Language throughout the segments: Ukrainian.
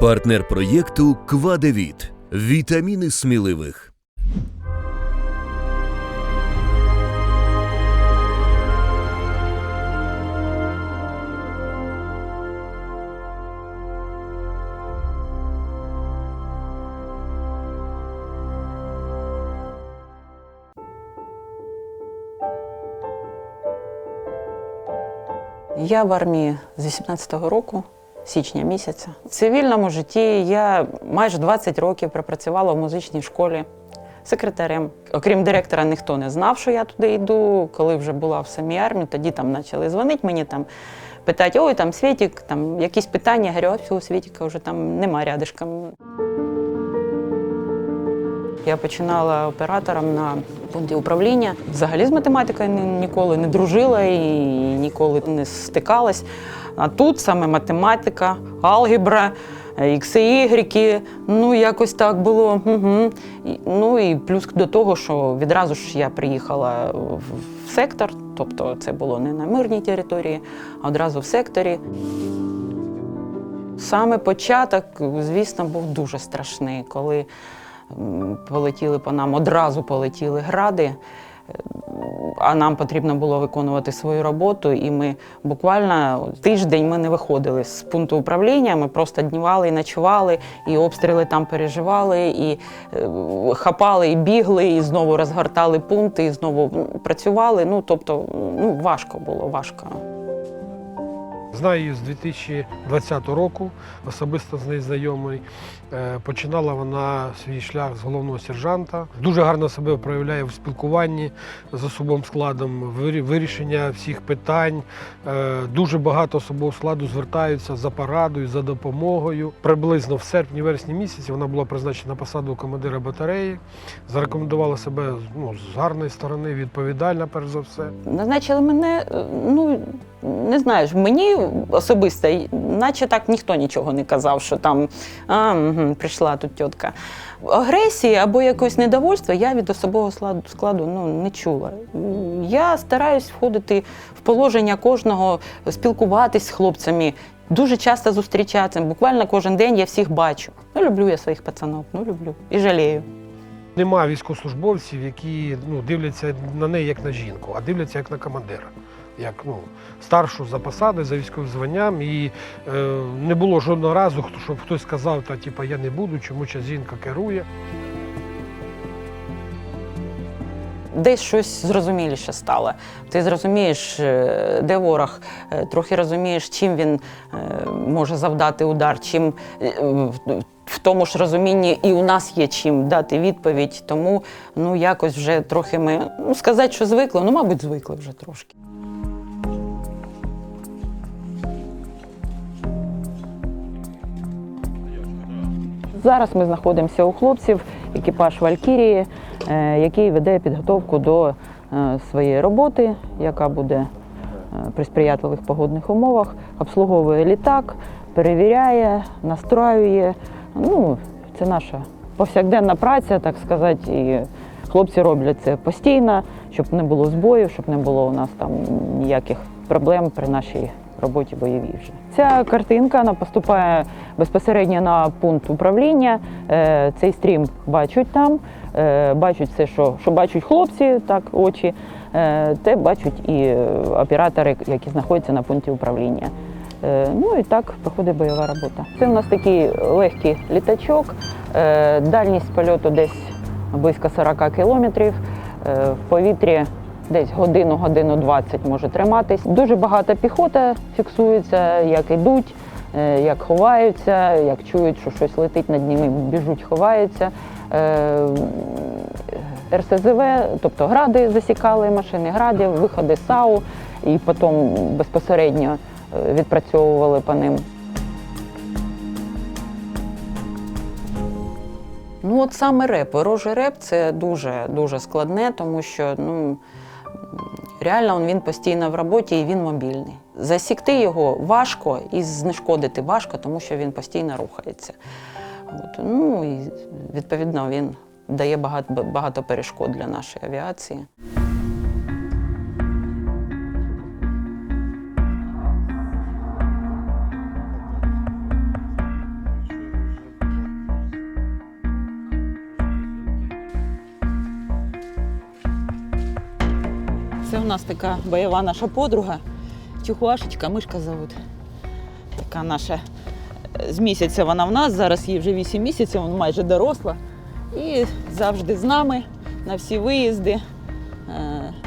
Партнер проєкту Квадевіт. Вітаміни сміливих. Я в армії з 18-го року, січня місяця. В цивільному житті я майже 20 років пропрацювала в музичній школі секретарем. Окрім директора, ніхто не знав, що я туди йду. Коли вже була в самій армії, тоді там почали дзвонити мені там. Питати, ой, там Світік, там якісь питання, Я говорю, всього Світіка вже там нема рядишком. Я починала оператором на пункті управління. Взагалі з математикою ніколи не дружила і ніколи не стикалась. А тут саме математика, алгебра, ікси, ігреки, ну якось так було. Угу. Ну і плюс до того, що відразу ж я приїхала в сектор, тобто це було не на мирній території, а одразу в секторі. Саме початок, звісно, був дуже страшний, коли полетіли по нам, одразу полетіли гради, е, а нам потрібно було виконувати свою роботу. І ми буквально тиждень ми не виходили з пункту управління. Ми просто днівали і ночували, і обстріли там переживали, і е, хапали, і бігли, і знову розгортали пункти, і знову працювали. Ну тобто, ну важко було, важко. Знаю її з 2020 року, особисто з нею знайомий. Е, Починала вона свій шлях з головного сержанта. Дуже гарно себе проявляє в спілкуванні з особовим складом, вирі- вирішення всіх питань. Е, Дуже багато особового складу звертаються за порадою, за допомогою. Приблизно в серпні-вересні місяці вона була призначена на посаду командира батареї, зарекомендувала себе ну, з гарної сторони, відповідальна перш за все. Назначили мене, е, ну не знаю, мені особисто, наче так ніхто нічого не казав, що там а, угу, прийшла тут тітка. Агресії або якогось недовольства я від особового складу, ну, не чула. Я стараюсь входити в положення кожного, спілкуватись з хлопцями. Дуже часто зустрічатися, буквально кожен день я всіх бачу. Ну, люблю я своїх пацанів, ну люблю і жалію. Нема військовослужбовців, які ну, дивляться на неї як на жінку, а дивляться як на командира, як ну, старшу за посадою, за військовим званням. І е, не було жодного разу, щоб хтось сказав, та, типу, я не буду, чому ця жінка керує. десь щось зрозуміліше стало. Ти зрозумієш, е, де ворог, е, трохи розумієш, чим він е, може завдати удар, чим в тому ж розумінні і у нас є чим дати відповідь. Тому ну якось вже трохи ми ну сказати, що звикли, ну мабуть, звикли вже трошки. Зараз ми знаходимося у хлопців, екіпаж Валькірії, е, який веде підготовку до е, своєї роботи, яка буде е, при сприятливих погодних умовах, обслуговує літак, перевіряє, настраює. Ну, це наша повсякденна праця, так сказати. І хлопці роблять це постійно, щоб не було збоїв, щоб не було у нас там ніяких проблем при нашій роботі бойовій вже. Ця картинка вона поступає безпосередньо на пункт управління. Е, Цей стрім бачать там, е, бачать все, що, що бачать хлопці, так, очі, е, те бачать і оператори, які знаходяться на пункті управління. Ну і так проходить бойова робота. Це у нас такий легкий літачок, дальність польоту десь близько 40 кілометрів. В повітрі десь годину, годину 20 може триматись. Дуже багато піхота фіксується, як йдуть, е, як ховаються, як чують, що щось летить над ними, біжуть, ховаються. Е, РСЗВ, тобто гради засікали машини градів, виходи САУ, і потім безпосередньо е, відпрацьовували по ним. Ну, от саме реп, ворожий реп це дуже дуже складне, тому що ну, реально він постійно в роботі і він мобільний. Засікти його важко і знешкодити важко, тому що він постійно рухається. От, ну і відповідно він дає багато, багато перешкод для нашої авіації. Це у нас така бойова наша подруга. Тюхуашечка, мишка зовут. Така наша з місяця вона в нас, зараз їй вже 8 місяців, вона майже доросла. І завжди з нами на всі виїзди. Е,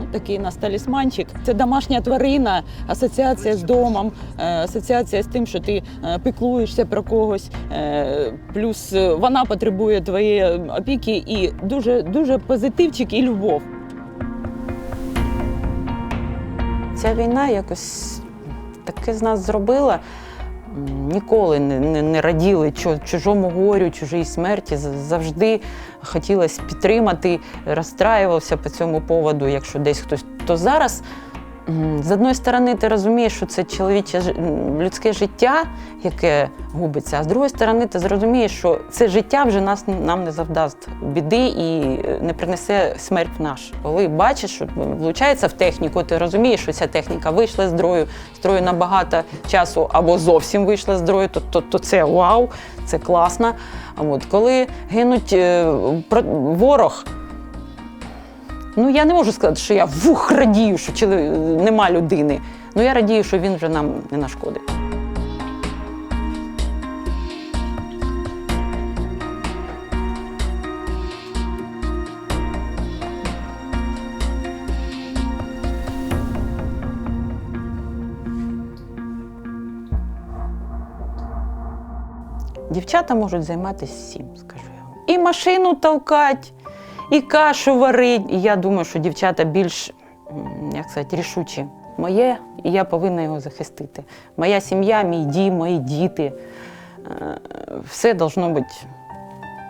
Ну, такий у нас талісманчик. Це домашня тварина, асоціація з домом, е, асоціація з тим, що ти е, піклуєшся про когось. Плюс вона потребує твоєї опіки і дуже, дуже позитивчик і любов. Ця війна якось таке з нас зробила. Ніколи не, не, не раділи чужому горю, чужій смерті. Завжди хотілося підтримати, розстраювався по цьому поводу, якщо десь хтось. То зараз, з одної сторони, ти розумієш, що це чоловіче людське життя, яке губиться, а з другої сторони, ти зрозумієш, що це життя вже нас нам не завдасть біди і е, не принесе смерть наш. Коли бачиш, що влучається в техніку, ти розумієш, що ця техніка вийшла з строю, строю на часу або зовсім вийшла з строю, то, то, то це вау, це класно. А от коли гинуть е, ворог. Ну, я не можу сказати, що я вух радію, що нема людини. Ну я радію, що він вже нам не нашкодить. Дівчата можуть займатися всім, скажу я. І машину толкать, і кашу варить. І я думаю, що дівчата більш, як сказати, рішучі. Моє, і я повинна його захистити. Моя сім'я, мій дім, мої діти. Е, Все должно бути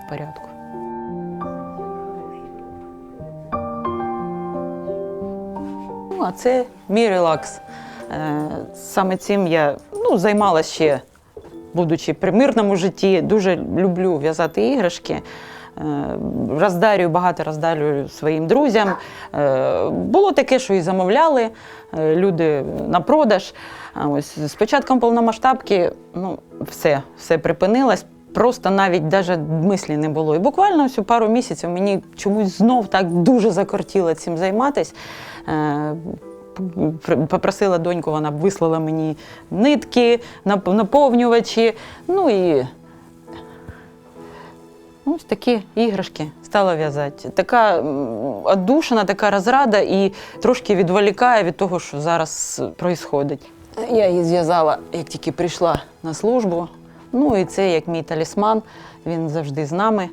в порядку. Ну, а це мій релакс. Е, Саме цим я ну, займалася ще, будучи при мирному житті. Дуже люблю в'язати іграшки. Е, Роздарюю, багато роздарюю своїм друзям. Е, Було таке, що і замовляли е, люди на продаж. Ось з початком повномасштабки ну, все, все припинилось. Просто навіть даже мислі не було. І буквально у пару місяців мені чомусь знов так дуже закортіло цим займатися. Попросила доньку, вона вислала мені нитки, наповнювачі. Ну і ось такі іграшки стала в'язати. Така м, така розрада і трошки відволікає від того, що зараз відбувається. Я її зв'язала, як тільки прийшла на службу. Ну і це як мій талісман, він завжди з нами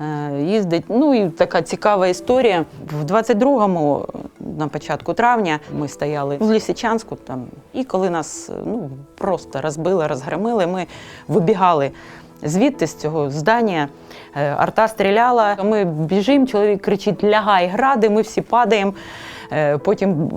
е, їздить. Ну і така цікава історія. В 22-му, на початку травня, ми стояли в Лисичанську там, і коли нас ну, просто розбили, розгромили, ми вибігали звідти з цього здання. Е, Арта стріляла. Ми біжимо, чоловік кричить: лягай, гради, ми всі падаємо. Е, Потім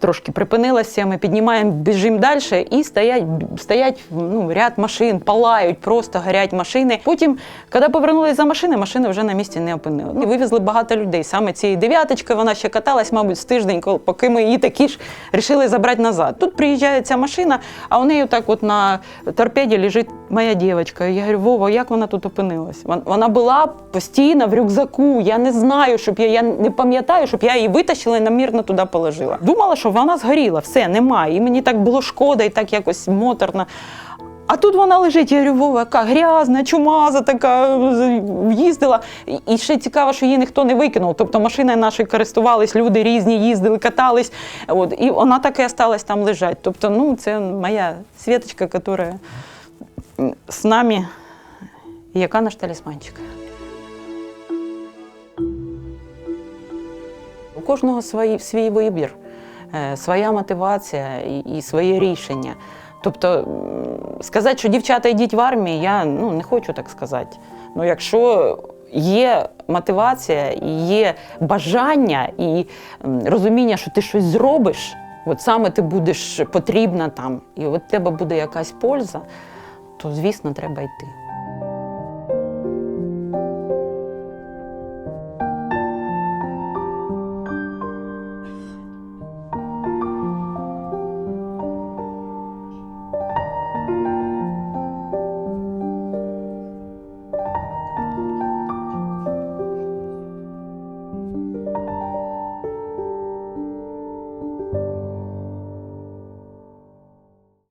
трошки припинилося, ми піднімаємо, біжимо далі і стоять, стоять ну, ряд машин, палають, просто горять машини. Потім, коли повернулися за машини, машини вже на місці не опинили. Ну, вивезли багато людей. Саме цієї дев'яточки вона ще каталась, мабуть, з тиждень, поки ми її такі ж рішили забрати назад. Тут приїжджає ця машина, а у неї так от на торпеді лежить моя дівчинка. Я говорю, Вова, як вона тут опинилась? Вона була постійно в рюкзаку. Я не знаю, щоб я, я не пам'ятаю, щоб я її витащила і намірно туди положила. Думала, що вона згоріла, все, немає. І мені так було шкода і так якось моторно. А тут вона лежить, я говорю, Вова, яка грязна, чумаза така, їздила. І- ще цікаво, що її ніхто не викинув. Тобто машиною нашою користувались, люди різні їздили, катались. От, і вона так і осталась там лежать. Тобто, ну, це моя Світочка, яка з нами, яка наш талісманчик. У кожного свій, свій вибір, своя мотивація і, своє рішення. Тобто сказати, що дівчата йдіть в армію, я ну, не хочу так сказати. Ну, якщо є мотивація, є бажання і розуміння, що ти щось зробиш, от саме ти будеш потрібна там, і от тебе буде якась польза, то звісно треба йти.